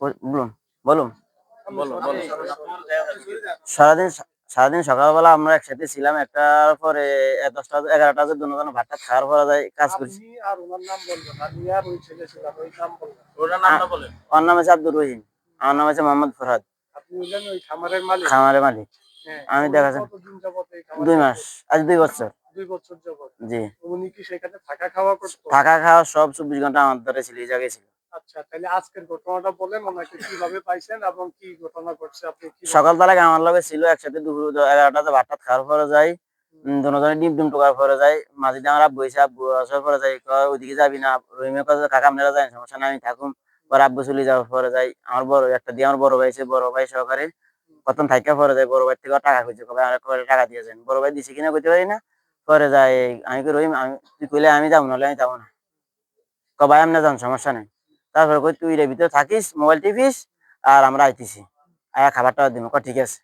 বল- বলুন বলুন। বলো বলো সারাদিন সারাদিন সকালবেলা আমরা একসাথে ছিলাম একটার পরে দশটা এগারোটা যে দুজন ভাতটা খাওয়ার পরে যাই কাজ করছি ওর নাম হচ্ছে আব্দুর রহিম আমার নাম হচ্ছে মোহাম্মদ ফরহাদ। আপনি ওই খামারের মালিক। খামারের মালিক। হ্যাঁ আমি দেখাচ্ছি। দুই মাস আজ দুই বছর। দুই বছর যাবত। জি। উনি কি সেখানে থাকা খাওয়া করতো? থাকা খাওয়া সব চব্বিশ ঘণ্টা আমার ধরে ছিল এই জায়গায় ছিল। আচ্ছা তাহলে আজকের ঘটনাটা বলেন কীভাবে পাইছেন এবং কি ঘটনা ঘটছে, আপনি সকালবেলা আমার লগে ছিল, একসাথে দুপুর এগারোটাতে ভাতটা খাওয়ার পরে যাই দুজনে ডিম ডিম টোকার পরে যাই মাঝে দিয়ে আমার হয়েছে আব্বু আসার পরে যাই ওইদিকে যাবি না? রহিমের কাকা, আপনারা যাই সমস্যা আমি থাকুম। পরে আব্বু চলে যাওয়ার পরে যাই, আমার বড় একটা দিয়ে আমার বড় ভাই আছে, বড় ভাই সহকারে, প্রথম থাইকা পরে যাই, বড় ভাই থেকে টাকা খুঁজে, কবে আর করে টাকা দিয়েছেন বড় ভাই দিছে কিনা কইতে পারি না, পরে যাই, আমি রহিম, আমি, তুই কইলে আমি যাব নাহলে আমি যাব না। কবাই আমি না যান, সমস্যা নেই। তারপরে কই তুই ভিতরে থাকিস মোবাইল টিপিস, আর আমরা আইতেছি। আয়া খাবারটা দিব। ঠিক আছে?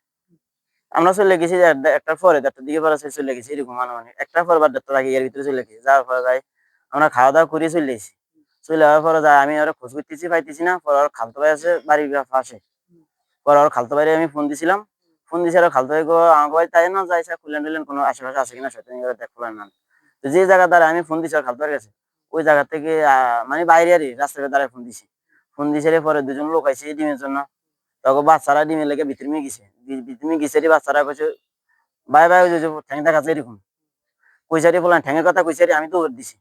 আমরা চলে গেছি একটা- একটার পরে, দেড়টার দিকে পরে চলে গেছি, এরকম মানে একটার পর বা দেড়টা লাগে এর ভিতরে চলে গেছি। যাওয়ার পরে যাই, আমরা খাওয়া দাওয়া করে চলে এসেছি চলে যাওয়ার পরে যাই, আমি ওরা খোঁজ করতেছি, পাইতেছি না। পরে ওর খালতো ভাই আছে বাড়ির পাশে। পরে ওর খালতো ভাইরে আমি ফোন দিছিলাম। ফোন দিছি আর খালতো ভাই আমাকে ভাই তাই না যাইছে খুলেন টুলেন কোনো আশেপাশে আছে কিনা সেটা দেখ না। যে জায়গা দ্বারা আমি ফোন দিছি ওর খালতো কাছে। ওই জায়গা থেকে মানে বাইরে আরই রাস্তার দ্বারা ফোন দিছি। ফোন দিছে পরে দুজন লোক আইছে ডিমের জন্য। তখন বাচ্চারা ডিমের লেগে ভিতরে নিয়ে গেছে। ভিতরে গেছে রে, বাচ্চারা কইছে, বাই বাই, ওই যে ঠ্যাং দেখাচ্ছে এরকম। কইসারি বললাম ঠ্যাঙের কথা কইসারি আমি দৌড় দিছি।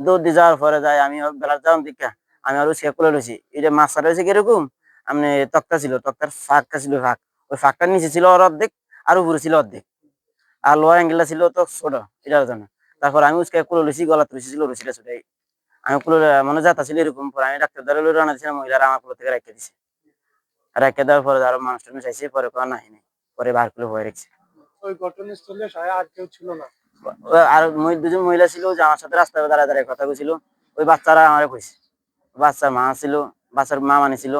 দৌড় দিয়ে যাওয়ার পরে যাই আমি বেলার যাওয়ার দিকা, আমি আরও চেক করে লইছি। এটা মাছটা রয়েছে কীরকম? আমি তক্তা ছিল, তক্তার ফাঁকটা ছিল ফাঁক। ওই ফাঁকটার নিচে ছিল ওর অর্ধেক, আর উপরে ছিল অর্ধেক। আর লোয়ার অ্যাঙ্গেলটা ছিল তো ছোট, এটার জন্য। তারপর আমি উসকে কুলো লইছি গলা তুলছি ছিল রসিটা ছুটাই। আমি কুলো মানে যাতা ছিল এরকম পরে। আমি ডাক্তার দ্বারা রানা দিয়েছিলাম মহিলারা আমার কুলো থেকে রেখে দিছে। রেখে দেওয়ার পরে আরও মানুষ টানুষ চাইছে পরে কোনো নাই নাই। পরে বার করে ভয় রেখেছে। ওই ঘটনাস্থলে আর কেউ ছিল না। আর দুজন মহিলা ছিল যে আমার সাথে রাস্তায় দাঁড়ায় দাঁড়ায় কথা কইছিল ওই বাচ্চারা আমারে কইছে। বাচ্চার মা ছিল বাচ্চার মা মানে ছিল।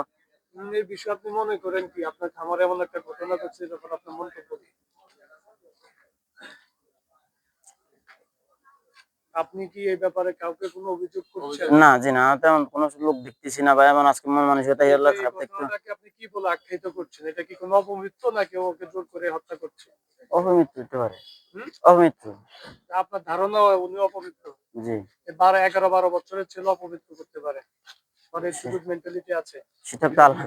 এই বিষয়ে আপনি মনে করেন কি? আপনার খামারে এমন একটা ঘটনা ঘটছে যখন আপনার মন্তব্য আপনি কি এই ব্যাপারে কাউকে কোনো অভিযোগ করছেন? না জি না তেমন কোনো লোক দেখতেছি না ভাই এমন আজকে মন মানসিকতা এই খারাপ দেখতো আপনি কি বলে আখ্যায়িত করছেন? এটা কি কোনো অপমৃত্যু নাকি ওকে জোর করে হত্যা করছে? অপমৃত্যু হতে পারে। অপমৃত্যু। আপনার ধারণা উনি অপমৃত্যু? জি। বারো এগারো বারো বছরের ছেলে অপমৃত্যু করতে পারে। সুযোগ মেন্টালিটি আছে। সেটা তো আল্লাহ